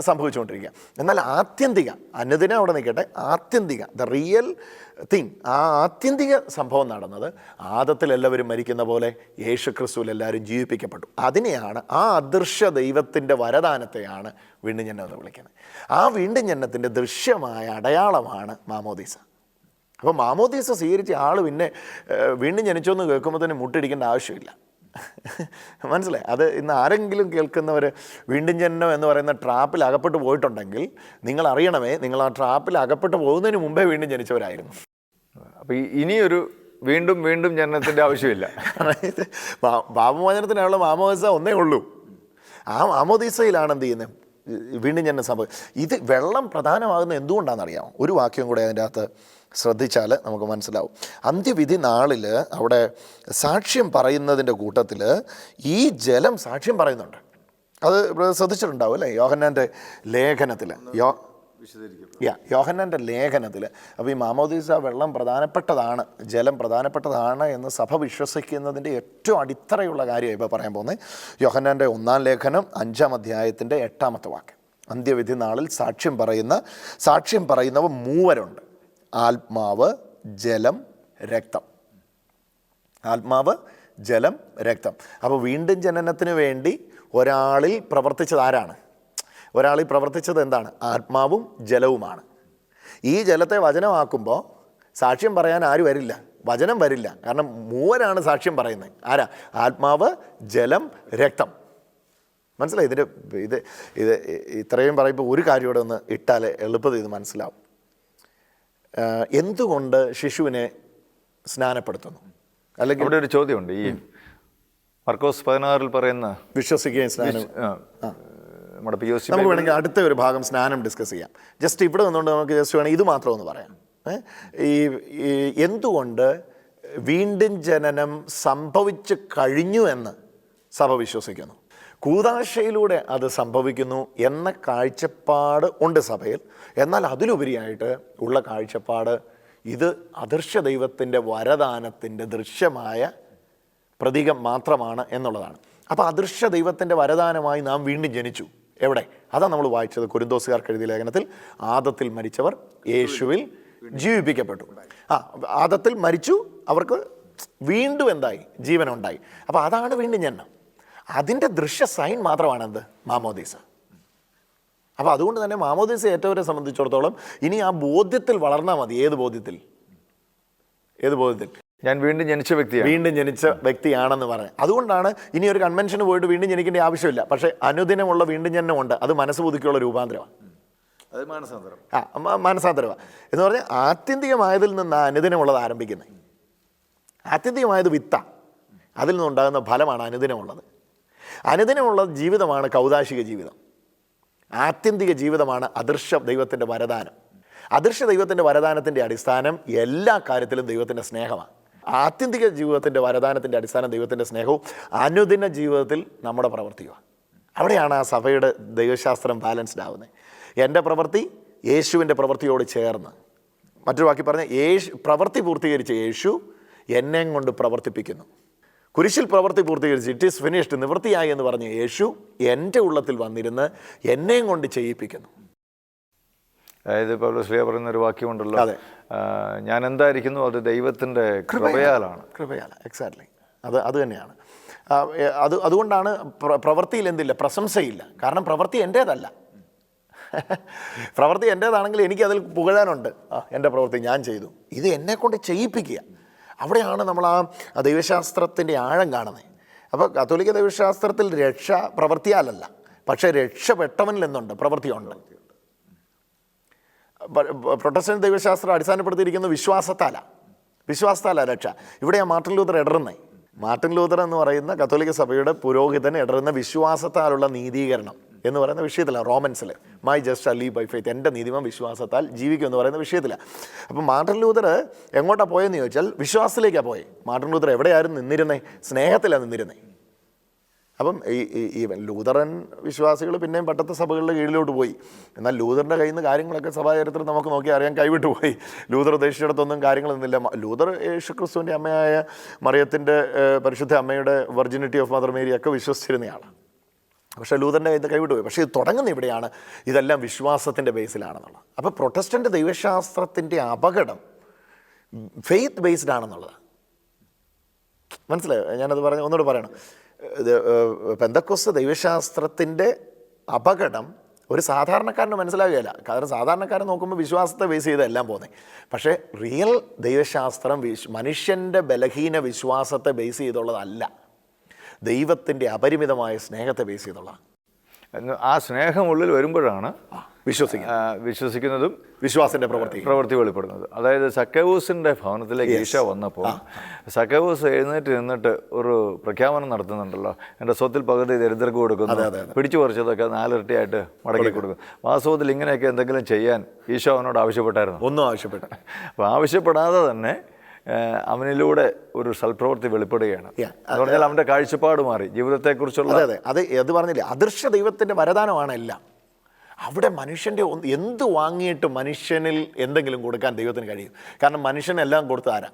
സംഭവിച്ചുകൊണ്ടിരിക്കുക. എന്നാൽ ആത്യന്തിക അനുദിനം അവിടെ നിൽക്കട്ടെ ആത്യന്തിക ദ റിയൽ തിങ്. ആ ആത്യന്തിക സംഭവം നടന്നത് ആദത്തിൽ എല്ലാവരും മരിക്കുന്ന പോലെ യേശു ക്രിസ്തുവിൽ എല്ലാവരും ജീവിപ്പിക്കപ്പെട്ടു. അതിനെയാണ് ആ അദൃശ്യ ദൈവത്തിന്റെ വരദാനത്തെയാണ് വീണ്ടും ജന്മം എന്ന് വിളിക്കുന്നത്. ആ വീണ്ടും ജന്മത്തിന്റെ ദൃശ്യമായ അടയാളമാണ് മാമോദീസ. അപ്പോൾ മാമോദീസ സ്വീകരിച്ച ആൾ പിന്നെ വീണ്ടും ജനിച്ചോ എന്ന് കേൾക്കുമ്പോൾ തന്നെ മുട്ടിടിക്കേണ്ട ആവശ്യമില്ല. മനസ്സിലായി. അത് ഇന്ന് ആരെങ്കിലും കേൾക്കുന്നവർ വീണ്ടും ജനനം എന്ന് പറയുന്ന ട്രാപ്പിൽ അകപ്പെട്ട് പോയിട്ടുണ്ടെങ്കിൽ നിങ്ങൾ അറിയണമേ നിങ്ങൾ ആ ട്രാപ്പിൽ അകപ്പെട്ട് പോകുന്നതിന് മുമ്പേ വീണ്ടും ജനിച്ചവരായിരുന്നു. അപ്പോൾ ഇനിയൊരു വീണ്ടും വീണ്ടും ജനനത്തിന്റെ ആവശ്യമില്ല. പാപമോചനത്തിനുള്ള മാമോദിസ ഒന്നേ ഉള്ളൂ. ആ മാമോദീസയിലാണ് എന്ത് ചെയ്യുന്നത്? വീണ്ടും ജനനം സംഭവം ഇത് വെള്ളം പ്രധാനമാകുന്ന എന്തുകൊണ്ടാണെന്ന് അറിയാമോ ഒരു വാക്യം കൂടെ അതിന്റെ അകത്ത് ശ്രദ്ധിച്ചാൽ നമുക്ക് മനസ്സിലാവും. അന്ത്യവിധി നാളിൽ അവിടെ സാക്ഷ്യം പറയുന്നതിന്റെ കൂട്ടത്തിൽ ഈ ജലം സാക്ഷ്യം പറയുന്നുണ്ട്. അത് ശ്രദ്ധിച്ചിട്ടുണ്ടാവും അല്ലേ? യോഹന്നാന്റെ ലേഖനത്തിൽ യോ യാ യോഹന്നാന്റെ ലേഖനത്തിൽ അപ്പോൾ ഈ മാമോദീസ വെള്ളം പ്രധാനപ്പെട്ടതാണ് ജലം പ്രധാനപ്പെട്ടതാണ് എന്ന് സഭ വിശ്വസിക്കുന്നതിന്റെ ഏറ്റവും അടിത്തറയുള്ള കാര്യമാണ് ഇപ്പോൾ പറയാൻ പോകുന്നത്. യോഹന്നാന്റെ ഒന്നാം ലേഖനം അഞ്ചാം അധ്യായത്തിന്റെ എട്ടാമത്തെ വാക്ക് അന്ത്യവിധി നാളിൽ സാക്ഷ്യം പറയുന്ന സാക്ഷ്യം പറയുന്നവ മൂവരുണ്ട്. ആത്മാവ് ജലം രക്തം. ആത്മാവ് ജലം രക്തം. അപ്പോൾ വീണ്ടും ജനനത്തിന് വേണ്ടി ഒരാളിൽ പ്രവർത്തിച്ചത് ആരാണ്? ഒരാളിൽ പ്രവർത്തിച്ചത് എന്താണ്? ആത്മാവും ജലവുമാണ്. ഈ ജലത്തെ വചനമാക്കുമ്പോൾ സാക്ഷ്യം പറയാൻ ആരും വരില്ല. വചനം വരില്ല. കാരണം മൂവരാണ് സാക്ഷ്യം പറയുന്നത്. ആരാ? ആത്മാവ് ജലം രക്തം. മനസ്സിലായി? ഇതിന്റെ ഇത് ഇത് ഇത്രയും പറയുമ്പോൾ ഒരു കാര്യം ഇവിടെ ഒന്ന് ഇട്ടാൽ എളുപ്പത്തിൽ ഇത് മനസ്സിലാവും. എന്തുകൊണ്ട് ശിശുവിനെ സ്നാനപ്പെടുത്തുന്നു? അല്ലെങ്കിൽ ഇവിടെ ഒരു ചോദ്യമുണ്ട്. ഈ മർക്കോസ് പതിനാറിൽ പറയുന്ന വിശ്വസിക്കുകയും സ്നാനം നമ്മുടെ പി നമുക്ക് വേണമെങ്കിൽ അടുത്ത ഒരു ഭാഗം സ്നാനം ഡിസ്കസ് ചെയ്യാം. ജസ്റ്റ് ഇവിടെ നിന്നുകൊണ്ട് നമുക്ക് ജസ്റ്റ് വേണമെങ്കിൽ ഇത് മാത്രം ഒന്ന് പറയാം. ഈ എന്തുകൊണ്ട് വീണ്ടും ജനനം സംഭവിച്ചു കഴിഞ്ഞു എന്ന് സഭ വിശ്വസിക്കുന്നു? കൂതാശയിലൂടെ അത് സംഭവിക്കുന്നു എന്ന കാഴ്ചപ്പാട് ഉണ്ട് സഭയിൽ. എന്നാൽ അതിലുപരിയായിട്ട് ഉള്ള കാഴ്ചപ്പാട് ഇത് അദൃശ്യ ദൈവത്തിന്റെ വരദാനത്തിന്റെ ദൃശ്യമായ പ്രതീകം മാത്രമാണ് എന്നുള്ളതാണ്. അപ്പോൾ അദൃശ്യ ദൈവത്തിന്റെ വരദാനമായി നാം വീണ്ടും ജനിച്ചു. എവിടെ? അതാണ് നമ്മൾ വായിച്ചത് കുരുന്തോസുകാർക്ക് എഴുതിയ ലേഖനത്തിൽ. ആദത്തിൽ മരിച്ചവർ യേശുവിൽ ജീവിപ്പിക്കപ്പെട്ടു. ആ ആദത്തിൽ മരിച്ചു അവർക്ക് വീണ്ടും എന്തായി? ജീവനുണ്ടായി. അപ്പോൾ അതാണ് വീണ്ടും ജനനം. അതിന്റെ ദൃശ്യ സൈൻ മാത്രമാണ് എന്ത് മാമോദീസ. അപ്പോൾ അതുകൊണ്ട് തന്നെ മാമോദീസ ഏറ്റവരെ സംബന്ധിച്ചിടത്തോളം ഇനി ആ ബോധ്യത്തിൽ വളർന്നാൽ മതി. ഏത് ബോധ്യത്തിൽ? ഏത് ബോധ്യത്തിൽ? ഞാൻ വീണ്ടും ജനിച്ച വ്യക്തിയാണ്. വീണ്ടും ജനിച്ച വ്യക്തിയാണെന്ന് പറഞ്ഞു അതുകൊണ്ടാണ് ഇനി ഒരു കൺവെൻഷന് പോയിട്ട് വീണ്ടും ജനിക്കേണ്ട ആവശ്യമില്ല. പക്ഷേ അനുദിനമുള്ള വീണ്ടും ജനനം ഉണ്ട് അത് മനസ്സ് പുതുക്കിയുള്ള രൂപാന്തരമാണ്. അത് മാനസാന്തരം. ആ മാനസാന്തരമാണ്. എന്ന് പറഞ്ഞാൽ ആത്യന്തികമായതിൽ നിന്നാണ് അനുദിനമുള്ളത് ആരംഭിക്കുന്നത്. ആത്യന്തികമായത് വിത്ത. അതിൽ നിന്നുണ്ടാകുന്ന ഫലമാണ് അനുദിനമുള്ളത്. അനുദിനമുള്ള ജീവിതമാണ് കൗതാശിക ജീവിതം. ആത്യന്തിക ജീവിതമാണ് അദൃശ്യ ദൈവത്തിന്റെ വരദാനം. അദൃശ്യ ദൈവത്തിന്റെ വരദാനത്തിന്റെ അടിസ്ഥാനം എല്ലാ കാര്യത്തിലും ദൈവത്തിന്റെ സ്നേഹമാണ്. ആത്യന്തിക ജീവിതത്തിന്റെ വരദാനത്തിന്റെ അടിസ്ഥാനം ദൈവത്തിന്റെ സ്നേഹവും അനുദിന ജീവിതത്തിൽ നമ്മുടെ പ്രവർത്തിയുമാണ് അവിടെയാണ് ആ സഭയുടെ ദൈവശാസ്ത്രം ബാലൻസ്ഡ് ആവുന്നത്. എന്റെ പ്രവൃത്തി യേശുവിന്റെ പ്രവൃത്തിയോട് ചേർന്ന്. മറ്റൊരു വാക്കി പറഞ്ഞാൽ യേശു പ്രവൃത്തി പൂർത്തീകരിച്ച യേശു എന്നെ കൊണ്ട് പ്രവർത്തിപ്പിക്കുന്നു. കുരിശിൽ പ്രവൃത്തി പൂർത്തീകരിച്ച് ഇറ്റ് ഈസ് ഫിനിഷ്ഡ് നിവൃത്തിയായി എന്ന് പറഞ്ഞ യേശു എന്റെ ഉള്ളത്തിൽ വന്നിരുന്ന് എന്നെയും കൊണ്ട് ചെയ്യിപ്പിക്കുന്നു. അതായത് പൗലോസ്ലിയ പറയുന്ന ഒരു വാക്യമുണ്ടല്ലോ. അതെ. ഞാൻ എന്തായിരിക്കുന്നു അത് ദൈവത്തിന്റെ കൃപയാലാണ്. കൃപയാല എക്സാക്ട്ലി അത് അത് തന്നെയാണ്. അത് അതുകൊണ്ടാണ് പ്ര- പ്രവൃത്തിയിൽ എന്തില്ല പ്രശംസയില്ല. കാരണം പ്രവൃത്തി എന്റേതല്ല. പ്രവൃത്തി എന്റേതാണെങ്കിൽ എനിക്ക് അതിൽ പുകഴാനുണ്ട്. ആ എന്റെ പ്രവൃത്തി ഞാൻ ചെയ്തു. ഇത് എന്നെ കൊണ്ട് ചെയ്യിപ്പിക്കുക. അവിടെയാണ് നമ്മൾ ആ ദൈവശാസ്ത്രത്തിന്റെ ആഴം കാണുന്നത്. അപ്പോൾ കത്തോലിക്ക ദൈവശാസ്ത്രത്തിൽ രക്ഷ പ്രവൃത്തിയാലല്ല. പക്ഷേ രക്ഷപ്പെട്ടവനിൽ എന്നുണ്ട് പ്രവൃത്തിയുണ്ട്. പ്രൊട്ടസ്റ്റന്റ് ദൈവശാസ്ത്രം അടിസ്ഥാനപ്പെടുത്തിയിരിക്കുന്നത് വിശ്വാസത്താല. വിശ്വാസത്താല രക്ഷ. ഇവിടെയാണ് മാർട്ടിൻ ലൂതർ ഇടറുന്നത് മാർട്ടിൻ ലൂതർ എന്ന് പറയുന്ന കത്തോലിക്ക സഭയുടെ പുരോഹിതൻ ഇടറുന്ന വിശ്വാസത്താലുള്ള നീതീകരണം. എന്ന് പറയുന്ന വിഷയത്തിലാണ് റോമൻസിൽ മൈ ജസ്റ്റ് അലീ ബൈ ഫെയ്ത്ത് എന്റെ നീതിമം വിശ്വാസത്താൽ ജീവിക്കും എന്ന് പറയുന്ന വിഷയത്തിലാണ് അപ്പം മാർട്ടിൻ ലൂതർ എങ്ങോട്ടാണ് പോയെന്ന് ചോദിച്ചാൽ വിശ്വാസത്തിലേക്കാണ് പോയി. മാർട്ടിൻ ലൂതർ എവിടെയായിരുന്നു നിന്നിരുന്നേ? സ്നേഹത്തിലാണ് നിന്നിരുന്നേ. അപ്പം ഈ ഈ- ഈ ലൂതറൻ വിശ്വാസികൾ പിന്നെയും പട്ടത്തെ സഭകളുടെ കീഴിലോട്ട് പോയി. എന്നാൽ ലൂതറിന്റെ കയ്യിൽ നിന്ന് കാര്യങ്ങളൊക്കെ സഭാചരിത്രം നമുക്ക് നോക്കി അറിയാൻ കൈവിട്ടു പോയി. ലൂതർ ഉദ്ദേശിച്ചിടത്തൊന്നും കാര്യങ്ങളൊന്നുമില്ല ലൂതർ യേശു ക്രിസ്തുവിന്റെ അമ്മയായ മറിയത്തിന്റെ പരിശുദ്ധ അമ്മയുടെ വെർജിനിറ്റി ഓഫ് മദർ മേരി ഒക്കെ വിശ്വസിച്ചിരുന്നയാളാണ് പക്ഷേ ലൂതറിന്റെ കയ്യിൽ നിന്ന് കൈവിട്ടു പോയി പക്ഷേ ഇത് തുടങ്ങുന്ന ഇവിടെയാണ് ഇതെല്ലാം വിശ്വാസത്തിന്റെ ബേസിലാണെന്നുള്ളത്. അപ്പോൾ പ്രൊട്ടസ്റ്റന്റ് ദൈവശാസ്ത്രത്തിന്റെ അപകടം ഫെയ്ത്ത് ബേസ്ഡ് ആണെന്നുള്ളത്. മനസ്സിലായോ? ഞാനത് പറഞ്ഞ ഒന്നുകൂടെ പറയണം. ഇത് പെന്തക്കോസ് ദൈവശാസ്ത്രത്തിന്റെ അപകടം ഒരു സാധാരണക്കാരന് മനസ്സിലാവുകയല്ല. കാരണം സാധാരണക്കാരൻ നോക്കുമ്പോൾ വിശ്വാസത്തെ ബേസ് ചെയ്ത് എല്ലാം പോകുന്നത് പക്ഷേ റിയൽ ദൈവശാസ്ത്രം വിശ് മനുഷ്യന്റെ ബലഹീന വിശ്വാസത്തെ ബേസ് ചെയ്തുള്ളതല്ല. ദൈവത്തിന്റെ അപരിമിതമായ സ്നേഹത്തെ ബേസ് ചെയ്തുള്ളതാണ്. ആ സ്നേഹം ഉള്ളിൽ വരുമ്പോഴാണ് വിശ്വസിക്കുക വിശ്വസിക്കുന്നതും. വിശ്വാസത്തിന്റെ പ്രവൃത്തി. പ്രവൃത്തി വെളിപ്പെടുന്നത്. അതായത് സക്കവൂസിന്റെ ഭവനത്തിലേക്ക് ഈശ വന്നപ്പോൾ സക്കേവൂസ് എഴുന്നേറ്റ് നിന്നിട്ട് ഒരു പ്രഖ്യാപനം നടത്തുന്നുണ്ടല്ലോ. എന്റെ സ്വത്തിൽ പകുതി ദരിദ്രർക്ക് കൊടുക്കുന്നു. പിടിച്ചു പറിച്ചതൊക്കെ നാലിരട്ടിയായിട്ട് മടക്കി കൊടുക്കും. വാസ്തവത്തിൽ ഇങ്ങനെയൊക്കെ എന്തെങ്കിലും ചെയ്യാൻ ഈശോ അവനോട് ആവശ്യപ്പെട്ടായിരുന്നു? ഒന്നും ആവശ്യപ്പെട്ടു അപ്പോൾ ആവശ്യപ്പെടാതെ തന്നെ അവനിലൂടെ ഒരു സൽപ്രവൃത്തി വെളിപ്പെടുകയാണ്. എന്ന് പറഞ്ഞാൽ അവന്റെ കാഴ്ചപ്പാട് മാറി ജീവിതത്തെക്കുറിച്ചുള്ള അതെ അതെ. അത് അത് പറഞ്ഞില്ല. അദൃശ്യ ദൈവത്തിന്റെ വരദാനമാണ് എല്ലാം. അവിടെ മനുഷ്യന്റെ ഒന്ന് എന്ത് വാങ്ങിയിട്ട് മനുഷ്യനിൽ എന്തെങ്കിലും കൊടുക്കാൻ ദൈവത്തിന് കഴിയും? കാരണം മനുഷ്യനെല്ലാം കൊടുത്ത ആരാ?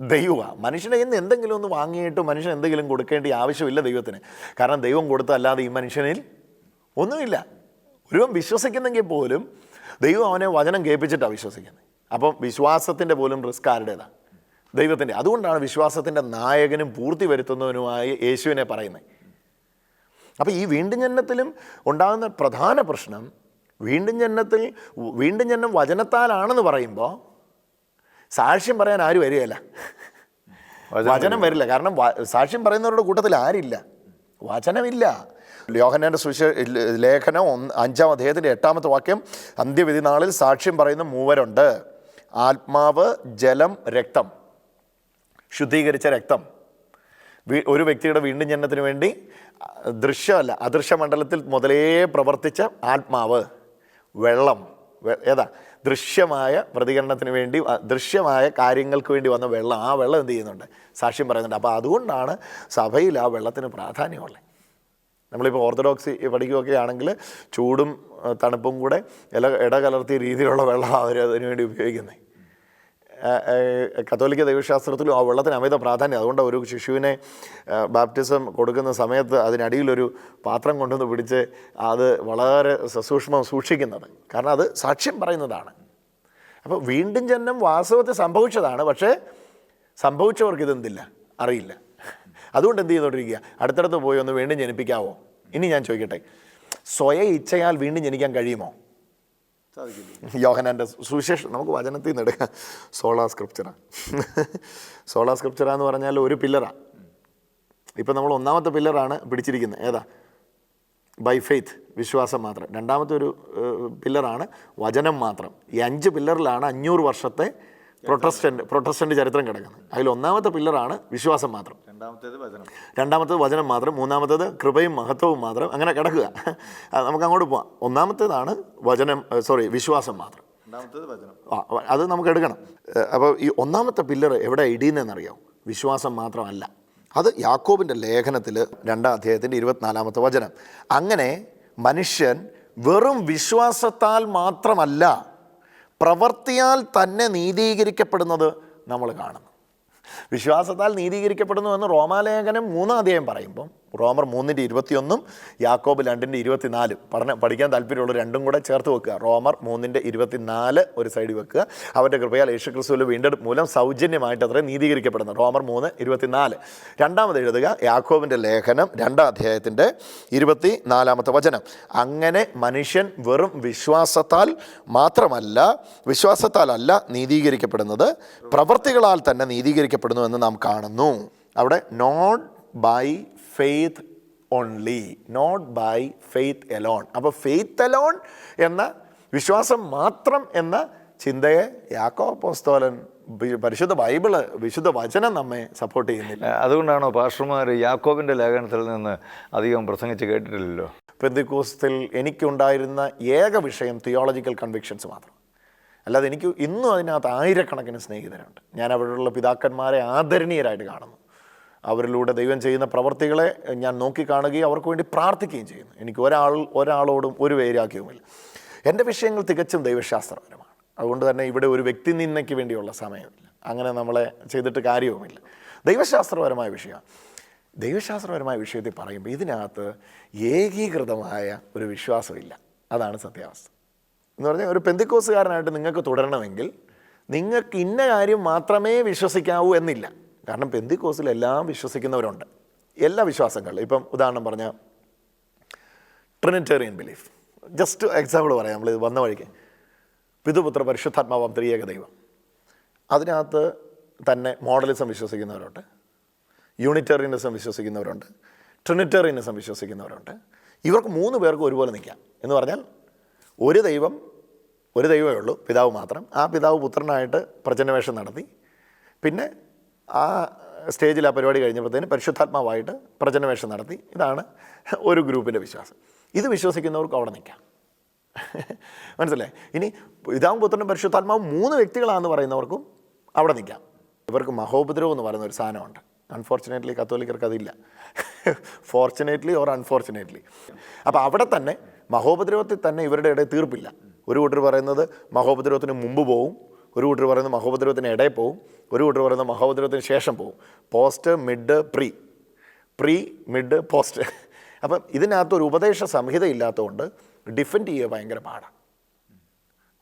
ദൈവമാണ് മനുഷ്യനെ ഇന്ന് എന്തെങ്കിലും ഒന്ന് വാങ്ങിയിട്ട് മനുഷ്യൻ എന്തെങ്കിലും കൊടുക്കേണ്ട ആവശ്യമില്ല ദൈവത്തിന്. കാരണം ദൈവം കൊടുത്തല്ലാതെ ഈ മനുഷ്യനിൽ ഒന്നുമില്ല. ഒരുവൻ വിശ്വസിക്കുന്നെങ്കിൽ പോലും ദൈവം അവനെ വചനം കേൾപ്പിച്ചിട്ടാണ് വിശ്വസിക്കുന്നത് അപ്പം വിശ്വാസത്തിന്റെ പോലും റിസ്ക് ആരുടേതാണ് ദൈവത്തിന്റെ അതുകൊണ്ടാണ് വിശ്വാസത്തിന്റെ നായകനും പൂർത്തി വരുത്തുന്നവനുമായി യേശുവിനെ പറയുന്നത്. അപ്പോൾ ഈ വീണ്ടും ജനനത്തിലും ഉണ്ടാകുന്ന പ്രധാന പ്രശ്നം വീണ്ടും ജനനത്തിൽ വീണ്ടും ജനനം വചനത്താലാണെന്ന് പറയുമ്പോൾ സാക്ഷ്യം പറയാൻ ആരും വരികയില്ല. വചനം വരില്ല. കാരണം സാക്ഷ്യം പറയുന്നവരുടെ കൂട്ടത്തിൽ ആരില്ല. വചനമില്ല. ലോഹനന്റെ സുശ ലേഖനം ഒന്ന് അഞ്ചാം അദ്ദേഹത്തിന്റെ എട്ടാമത്തെ വാക്യം അന്ത്യവിധി നാളിൽ സാക്ഷ്യം പറയുന്ന മൂവരുണ്ട്. ആത്മാവ് ജലം രക്തം. ശുദ്ധീകരിച്ച രക്തം. ഒരു വ്യക്തിയുടെ വീണ്ടും ജനനത്തിന് വേണ്ടി ദൃശ്യമല്ല അദൃശ്യ മണ്ഡലത്തിൽ മുതലേ പ്രവർത്തിച്ച ആത്മാവ് വെള്ളം ഏതാ ദൃശ്യമായ പ്രതികരണത്തിന് വേണ്ടി ദൃശ്യമായ കാര്യങ്ങൾക്ക് വേണ്ടി വന്ന വെള്ളം ആ വെള്ളം എന്ത് ചെയ്യുന്നുണ്ട്? സാക്ഷ്യം പറയുന്നുണ്ട്. അപ്പോൾ അതുകൊണ്ടാണ് സഭയിൽ ആ വെള്ളത്തിന് പ്രാധാന്യമുള്ളത്. നമ്മളിപ്പോൾ ഓർത്തഡോക്സ് പഠിക്കുകയൊക്കെ ആണെങ്കിൽ ചൂടും തണുപ്പും കൂടെ ഇല ഇടകലർത്തിയ രീതിയിലുള്ള വെള്ളം അവർ അതിനുവേണ്ടി ഉപയോഗിക്കുന്നത്. കത്തോലിക്ക ദൈവശാസ്ത്രത്തിലും ആ വെള്ളത്തിന് അമിത പ്രാധാന്യം. അതുകൊണ്ട് ഒരു ശിശുവിനെ ബാപ്റ്റിസം കൊടുക്കുന്ന സമയത്ത് അതിനടിയിലൊരു പാത്രം കൊണ്ടുവന്ന് പിടിച്ച് അത് വളരെ സസൂക്ഷ്മം സൂക്ഷിക്കുന്നത്. കാരണം അത് സാക്ഷ്യം പറയുന്നതാണ്. അപ്പോൾ വീണ്ടും ജന്മം വാസ്തവത്തിൽ സംഭവിച്ചതാണ്. പക്ഷേ സംഭവിച്ചവർക്ക് ഇതെന്തില്ല? അറിയില്ല. അതുകൊണ്ട് എന്ത് ചെയ്തുകൊണ്ടിരിക്കുക അടുത്തടുത്ത് പോയി ഒന്ന് വീണ്ടും ജനിപ്പിക്കാവോ? ഇനി ഞാൻ ചോദിക്കട്ടെ. സ്വയ ഇച്ഛയാൽ വീണ്ടും ജനിക്കാൻ കഴിയുമോ? യോഹനാന്റെ സുവിശേഷം നമുക്ക് വചനത്തിൽ നിന്ന് എടുക്കാം. സോളാ സ്ക്രിപ്ചറ. സോളാ സ്ക്രിപ്ചറ എന്ന് പറഞ്ഞാൽ ഒരു പില്ലറാണ് ഇപ്പം നമ്മൾ ഒന്നാമത്തെ പില്ലറാണ് പിടിച്ചിരിക്കുന്നത്. ഏതാ? ബൈ ഫെയ്ത്ത് വിശ്വാസം മാത്രം. രണ്ടാമത്തെ ഒരു പില്ലറാണ് വചനം മാത്രം. ഈ അഞ്ച് പില്ലറിലാണ് അഞ്ഞൂറ് വർഷത്തെ പ്രൊട്ടസ്റ്റന്റ് പ്രൊട്ടസ്റ്റന്റ് ചരിത്രം കിടക്കുന്നത്. അതിൽ ഒന്നാമത്തെ പില്ലറാണ് വിശ്വാസം മാത്രം. രണ്ടാമത്തേത് വചനം. രണ്ടാമത്തേത് വചനം മാത്രം മൂന്നാമത്തേത് കൃപയും മഹത്വവും മാത്രം. അങ്ങനെ കിടക്കുക. നമുക്ക് അങ്ങോട്ട് പോവാം. ഒന്നാമത്തേതാണ് വചനം സോറി വിശ്വാസം മാത്രം. രണ്ടാമത്തേത് വചനം. അത് നമുക്ക് എടുക്കണം. അപ്പോൾ ഈ ഒന്നാമത്തെ പില്ലർ എവിടെ ഇടിയുന്നതെന്നറിയാം വിശ്വാസം മാത്രമല്ല. അത് യാക്കോബിന്റെ ലേഖനത്തിൽ രണ്ടാം അധ്യായത്തിന്റെ ഇരുപത്തിനാലാമത്തെ വചനം. അങ്ങനെ മനുഷ്യൻ വെറും വിശ്വാസത്താൽ മാത്രമല്ല പ്രവർത്തിയാൽ തന്നെ നീതീകരിക്കപ്പെടുന്നത് നമ്മൾ കാണുന്നു. വിശ്വാസത്താൽ നീതീകരിക്കപ്പെടുന്നു എന്ന് റോമാലേഖനം മൂന്നാം അധ്യായം പറയുമ്പം റോമർ മൂന്നിന്റെ ഇരുപത്തിയൊന്നും യാക്കോബ് രണ്ടിന്റെ ഇരുപത്തിനാലും. പഠന പഠിക്കാൻ താല്പര്യമുള്ള രണ്ടും കൂടെ ചേർത്ത് വെക്കുക. റോമർ മൂന്നിന്റെ ഇരുപത്തിനാല് ഒരു സൈഡ് വെക്കുക. അവരുടെ കൃപയാൽ യേശു ക്രിസ്തുവിൽ വീണ്ടെടുപ്പ് മൂലം സൗജന്യമായിട്ട് അത്ര നീതീകരിക്കപ്പെടുന്നു. റോമർ മൂന്ന് ഇരുപത്തിനാല്. രണ്ടാമത് എഴുതുക യാക്കോബിന്റെ ലേഖനം രണ്ടാം അധ്യായത്തിന്റെ ഇരുപത്തി നാലാമത്തെ വചനം. അങ്ങനെ മനുഷ്യൻ വെറും വിശ്വാസത്താൽ മാത്രമല്ല വിശ്വാസത്താലല്ല നീതീകരിക്കപ്പെടുന്നത് പ്രവൃത്തികളാൽ തന്നെ നീതീകരിക്കപ്പെടുന്നു എന്ന് നാം കാണുന്നു. അവിടെ not by faith only not by faith alone അപ്പോൾ ഫെയ്ത്ത് എലോൺ എന്ന വിശ്വാസം മാത്രം എന്ന ചിന്തയെ യാക്കോ പോസ്തോലൻ പരിശുദ്ധ ബൈബിൾ വിശുദ്ധ വചനം നമ്മെ സപ്പോർട്ട് ചെയ്യുന്നില്ല. അതുകൊണ്ടാണോ പാഷർമാർ യാക്കോബിന്റെ ലേഖനത്തിൽ നിന്ന് അധികം പ്രസംഗിച്ച് കേട്ടിട്ടില്ലല്ലോ? പെന്തിക്കോസ്തിൽ എനിക്കുണ്ടായിരുന്ന ഏക വിഷയം തിയോളജിക്കൽ കൺവിക്ഷൻസ് മാത്രം. അല്ലാതെ എനിക്ക് ഇന്നും അതിനകത്ത് ആയിരക്കണക്കിന് സ്നേഹിതരുണ്ട്. ഞാൻ അവിടെയുള്ള പിതാക്കന്മാരെ ആദരണീയരായിട്ട് കാണുന്നു. അവരിലൂടെ ദൈവം ചെയ്യുന്ന പ്രവർത്തികളെ ഞാൻ നോക്കിക്കാണുകയും അവർക്ക് വേണ്ടി പ്രാർത്ഥിക്കുകയും ചെയ്യുന്നു. എനിക്ക് ഒരാൾ ഒരാളോടും ഒരു വൈരാഗ്യവുമില്ല എന്റെ വിഷയങ്ങൾ തികച്ചും ദൈവശാസ്ത്രപരമാണ്. അതുകൊണ്ട് തന്നെ ഇവിടെ ഒരു വ്യക്തി നിന്നയ്ക്ക് വേണ്ടിയുള്ള സമയമില്ല. അങ്ങനെ നമ്മളെ ചെയ്തിട്ട് കാര്യവുമില്ല. ദൈവശാസ്ത്രപരമായ വിഷയമാണ് ദൈവശാസ്ത്രപരമായ വിഷയത്തിൽ പറയുമ്പോൾ ഇതിനകത്ത് ഏകീകൃതമായ ഒരു വിശ്വാസമില്ല. അതാണ് സത്യാവസ്ഥ. എന്ന് പറഞ്ഞാൽ ഒരു പെന്തിക്കോസുകാരനായിട്ട് നിങ്ങൾക്ക് തുടരണമെങ്കിൽ നിങ്ങൾക്ക് ഇന്ന കാര്യം മാത്രമേ വിശ്വസിക്കാവൂ എന്നില്ല. കാരണം പെന്തിക്കോസിൽ എല്ലാം വിശ്വസിക്കുന്നവരുണ്ട്. എല്ലാ വിശ്വാസങ്ങളിലും. ഇപ്പം ഉദാഹരണം പറഞ്ഞാൽ ട്രിനിറ്റേറിയൻ ബിലീഫ് ജസ്റ്റ് എക്സാമ്പിൾ പറയാം. നമ്മൾ ഇത് വന്ന വഴിക്ക്. പിതുപുത്ര പരിശുദ്ധാത്മാവാം ത്രിയേക ദൈവം. അതിനകത്ത് തന്നെ മോഡലിസം വിശ്വസിക്കുന്നവരുണ്ട്. യൂണിറ്റേറിയനിസം വിശ്വസിക്കുന്നവരുണ്ട്. ട്രിനിറ്റേറിയനിസം വിശ്വസിക്കുന്നവരുണ്ട്. ഇവർക്ക് മൂന്ന് പേർക്കും ഒരുപോലെ നിൽക്കാം. എന്ന് പറഞ്ഞാൽ ഒരു ദൈവം ഒരു ദൈവമേ ഉള്ളൂ. പിതാവ് മാത്രം. ആ പിതാവ് പുത്രനായിട്ട് പ്രചനവേഷം നടത്തി. പിന്നെ ആ സ്റ്റേജിൽ ആ പരിപാടി കഴിഞ്ഞപ്പോഴത്തേന് പരിശുദ്ധാത്മാവായിട്ട് പ്രചനവേഷം നടത്തി. ഇതാണ് ഒരു ഗ്രൂപ്പിന്റെ വിശ്വാസം. ഇത് വിശ്വസിക്കുന്നവർക്ക് അവിടെ നിൽക്കാം. മനസ്സിലായി? ഇനി പിതാവും പുത്രനും പരിശുദ്ധാത്മാവും മൂന്ന് വ്യക്തികളാണെന്ന് പറയുന്നവർക്കും അവിടെ നിൽക്കാം. ഇവർക്ക് മഹോപദ്രവം എന്ന് പറയുന്ന ഒരു സാധനമുണ്ട്. അൺഫോർച്ചുനേറ്റ്ലി കത്തോലിക്കർക്ക് അതില്ല. ഫോർച്ചുനേറ്റ്ലി ഓർ അൺഫോർച്ചുനേറ്റ്ലി അപ്പോൾ അവിടെ തന്നെ മഹോപദ്രവത്തിൽ തന്നെ ഇവരുടെ ഇടയിൽ തീർപ്പില്ല. ഒരു കൂട്ടർ പറയുന്നത് മഹോപദ്രവത്തിന് മുമ്പ് പോവും. ഒരു കൂട്ടർ പറയുന്നത് മഹോപദ്രവത്തിന് ഇടയിൽ പോവും. ഒരു കൂട്ടർ പറയുന്ന മഹോദരത്തിന് ശേഷം പോവും. Post mid pre pre mid post അപ്പം ഇതിനകത്ത് ഒരു ഉപദേശ സംഹിത ഇല്ലാത്തതുകൊണ്ട് ഡിഫെൻഡ് ചെയ്യുക ഭയങ്കര പാടാണ്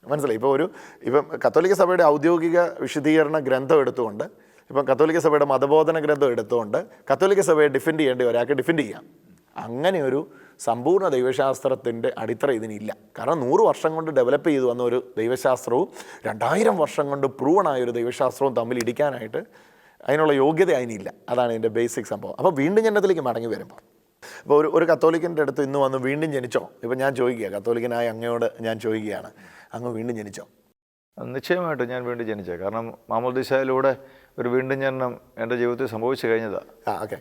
മനസ്സിലായി? ഇപ്പോൾ ഒരു ഇപ്പം കത്തോലിക്ക സഭയുടെ ഔദ്യോഗിക വിശദീകരണ ഗ്രന്ഥം എടുത്തുകൊണ്ട് ഇപ്പം കത്തോലിക്ക സഭയുടെ മതബോധന ഗ്രന്ഥം എടുത്തുകൊണ്ട് കത്തോലിക്ക സഭയെ ഡിഫെൻഡ് ചെയ്യേണ്ടി ഒരാൾക്ക് ഡിഫെൻഡ് ചെയ്യാം. അങ്ങനെ ഒരു സമ്പൂർണ ദൈവശാസ്ത്രത്തിന്റെ അടിത്തറ ഇതിനില്ല. കാരണം നൂറ് വർഷം കൊണ്ട് ഡെവലപ്പ് ചെയ്തു വന്ന ഒരു ദൈവശാസ്ത്രവും രണ്ടായിരം വർഷം കൊണ്ട് പ്രൂവണായ ഒരു ദൈവശാസ്ത്രവും തമ്മിൽ ഇടിക്കാനായിട്ട് അതിനുള്ള യോഗ്യത അതിനില്ല. അതാണ് ഇതിന്റെ ബേസിക് സംഭവം. അപ്പോൾ വീണ്ടും ജനത്തിലേക്ക് മടങ്ങി വരുമ്പോൾ. അപ്പോൾ ഒരു ഒരു കത്തോലിക്കന്റെ അടുത്ത് ഇന്ന് വന്ന് വീണ്ടും ജനിച്ചോ? ഇപ്പോൾ ഞാൻ ചോദിക്കുക കത്തോലിക്കനായ അങ്ങയോട് ഞാൻ ചോദിക്കുകയാണ് അങ്ങ് വീണ്ടും ജനിച്ചോ? നിശ്ചയമായിട്ടും ഞാൻ വീണ്ടും ജനിച്ചേ. കാരണം മാമോദിസയിലൂടെ ഒരു വീണ്ടും ജനനം എന്റെ ജീവിതത്തിൽ സംഭവിച്ചു കഴിഞ്ഞതാണ് ആ ഓക്കെ.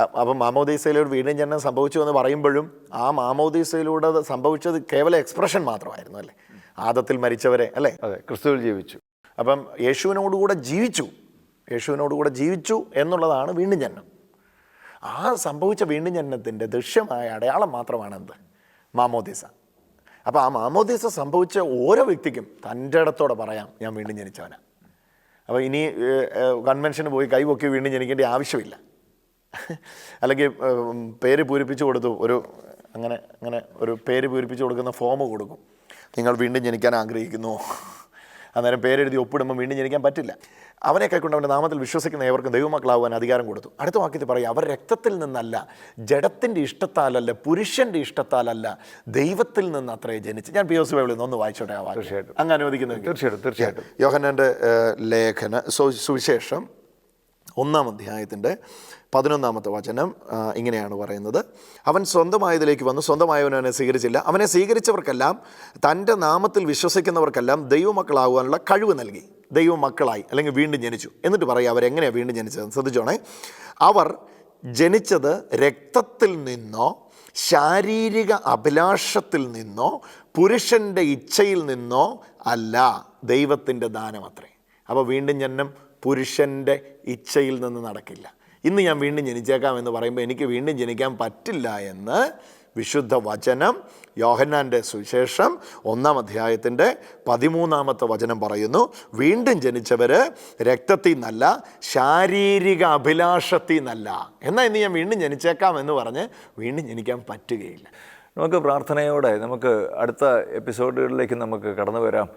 അപ്പം മാമോദീസയിലൂടെ വീണ്ടും ജനനം സംഭവിച്ചു എന്ന് പറയുമ്പോഴും ആ മാമോദീസയിലൂടെ സംഭവിച്ചത് കേവല എക്സ്പ്രഷൻ മാത്രമായിരുന്നു അല്ലേ? ആദത്തിൽ മരിച്ചവരെ അല്ലേ? അതെ ക്രിസ്തുവിൽ ജീവിച്ചു. അപ്പം യേശുവിനോടുകൂടെ ജീവിച്ചു. യേശുവിനോടുകൂടെ ജീവിച്ചു എന്നുള്ളതാണ് വീണ്ടും ജനനം. ആ സംഭവിച്ച വീണ്ടും ജനനത്തിന്റെ ദൃശ്യമായ അടയാളം മാത്രമാണ് എന്ത്? മാമോദീസ. അപ്പോൾ ആ മാമോദീസ സംഭവിച്ച ഓരോ വ്യക്തിക്കും തന്റെ ഇടത്തോടെ പറയാം ഞാൻ വീണ്ടും ജനിച്ചവനാണ് അപ്പോൾ ഇനി കൺവെൻഷന് പോയി കൈപൊക്കി വീണ്ടും ജനിക്കേണ്ട ആവശ്യമില്ല. അല്ലെങ്കിൽ പേര് പൂരിപ്പിച്ച് കൊടുത്തു ഒരു അങ്ങനെ അങ്ങനെ ഒരു പേര് പൂരിപ്പിച്ച് കൊടുക്കുന്ന ഫോം കൊടുക്കും. നിങ്ങൾ വീണ്ടും ജനിക്കാൻ ആഗ്രഹിക്കുന്നു. അന്നേരം പേരെഴുതി ഒപ്പിടുമ്പോൾ വീണ്ടും ജനിക്കാൻ പറ്റില്ല. അവനെ കൈക്കൊണ്ട് അവന്റെ നാമത്തിൽ വിശ്വസിക്കുന്ന ഏവർക്കും ദൈവമക്കളാവാൻ അധികാരം കൊടുത്തു. അടുത്ത വാക്യത്തിൽ പറയും അവർ രക്തത്തിൽ നിന്നല്ല ജഡത്തിന്റെ ഇഷ്ടത്താലല്ല പുരുഷന്റെ ഇഷ്ടത്താലല്ല ദൈവത്തിൽ നിന്ന് അത്രേ ജനിച്ച്. ഞാൻ പി എസ് ബൈബിളിൽ നിന്ന് ഒന്ന് വായിച്ചോട്ടെ ആ വാക്യം? തീർച്ചയായിട്ടും. അങ്ങ് അനുവദിക്കുന്നു തീർച്ചയായിട്ടും തീർച്ചയായിട്ടും. യോഹനന്റെ ലേഖന സുവിശേഷം. ഒന്നാം അധ്യായത്തിന്റെ പതിനൊന്നാമത്തെ വചനം ഇങ്ങനെയാണ് പറയുന്നത്. അവൻ സ്വന്തമായതിലേക്ക് വന്നു. സ്വന്തമായവൻ അവനെ സ്വീകരിച്ചില്ല. അവനെ സ്വീകരിച്ചവർക്കെല്ലാം തന്റെ നാമത്തിൽ വിശ്വസിക്കുന്നവർക്കെല്ലാം ദൈവമക്കളാകുവാനുള്ള കഴിവ് നൽകി. ദൈവമക്കളായി അല്ലെങ്കിൽ വീണ്ടും ജനിച്ചു. എന്നിട്ട് പറയുക അവരെങ്ങനെയാണ് വീണ്ടും ജനിച്ചത് ശ്രദ്ധിച്ചോണേ. അവർ ജനിച്ചത് രക്തത്തിൽ നിന്നോ ശാരീരിക അഭിലാഷത്തിൽ നിന്നോ പുരുഷന്റെ ഇച്ഛയിൽ നിന്നോ അല്ല. ദൈവത്തിന്റെ ദാനമത്രേ അപ്പോൾ വീണ്ടും ജനനം പുരുഷന്റെ ഇച്ഛയിൽ നിന്ന് നടക്കില്ല. ഇന്ന് ഞാൻ വീണ്ടും ജനിച്ചേക്കാം എന്ന് പറയുമ്പോൾ എനിക്ക് വീണ്ടും ജനിക്കാൻ പറ്റില്ല എന്ന് വിശുദ്ധ വചനം യോഹന്നാന്റെ സുവിശേഷം ഒന്നാം അധ്യായത്തിന്റെ പതിമൂന്നാമത്തെ വചനം പറയുന്നു. വീണ്ടും ജനിച്ചവർ രക്തത്തിൽ നിന്നല്ല ശാരീരിക അഭിലാഷത്തിൽ നിന്നല്ല എന്നാൽ ഇന്ന് ഞാൻ വീണ്ടും ജനിച്ചേക്കാം എന്ന് പറഞ്ഞ് വീണ്ടും ജനിക്കാൻ പറ്റുകയില്ല. നമുക്ക് പ്രാർത്ഥനയോടെ നമുക്ക് അടുത്ത എപ്പിസോഡുകളിലേക്ക് നമുക്ക് കടന്നു വരാം.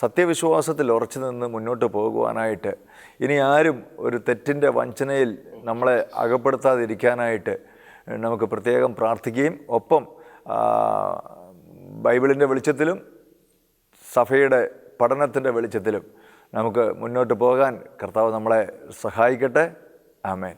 സത്യവിശ്വാസത്തിൽ ഉറച്ചു നിന്ന് മുന്നോട്ട് പോകുവാനായിട്ട് ഇനി ആരും ഒരു തെറ്റിന്റെ വഞ്ചനയിൽ നമ്മളെ അകപ്പെടുത്താതിരിക്കാനായിട്ട് നമുക്ക് പ്രത്യേകം പ്രാർത്ഥിക്കുകയും ഒപ്പം ബൈബിളിന്റെ വെളിച്ചത്തിലും സഭയുടെ പഠനത്തിന്റെ വെളിച്ചത്തിലും നമുക്ക് മുന്നോട്ട് പോകാൻ കർത്താവ് നമ്മളെ സഹായിക്കട്ടെ. ആമേൻ.